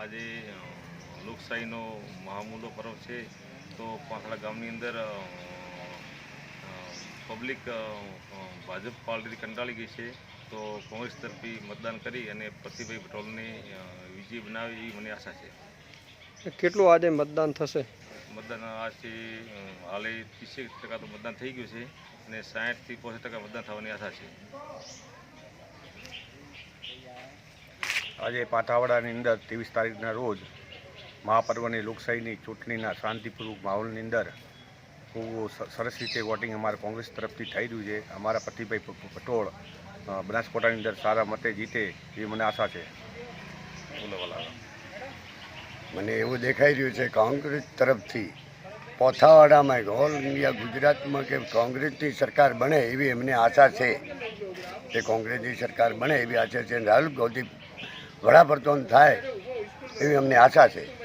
આજે લોકશાહીનો મહામૂલો પર્વ છે તો પાંખડા ગામની અંદર પબ્લિક ભાજપ પાર્ટીથી કંટાળી ગઈ છે તો કોંગ્રેસ તરફી મતદાન કરી અને પ્રતિભાઈ પટોલને વિજય બનાવે એવી મને આશા છે. કેટલું આજે મતદાન થશે? મતદાન આજે હાલે ત્રીસેક ટકા તો મતદાન થઈ ગયું છે અને સાહીઠથી પોસઠ ટકા મતદાન થવાની આશા છે. આજે પાથાવાડાની અંદર ત્રેવીસ તારીખના રોજ મહાપર્વની લોકશાહીની ચૂંટણીના શાંતિપૂર્વક માહોલની અંદર ખૂબ સરસ રીતે વોટિંગ અમારા કોંગ્રેસ તરફથી થઈ રહ્યું છે. અમારા પ્રતિભાઈ પ- પ- પટોળ બનાસકોટાની અંદર સારા મતે જીતે એવી મને આશા છે. મને એવું દેખાઈ રહ્યું છે કોંગ્રેસ તરફથી પોથાવાડામાં ઓલ ઇન્ડિયા ગુજરાતમાં કે કોંગ્રેસની સરકાર બને એવી એમને આશા છે કે કોંગ્રેસની સરકાર બને એવી આશા છે. રાહુલ ગાંધી વડાપ્રધાન થાય એવી અમને આશા છે.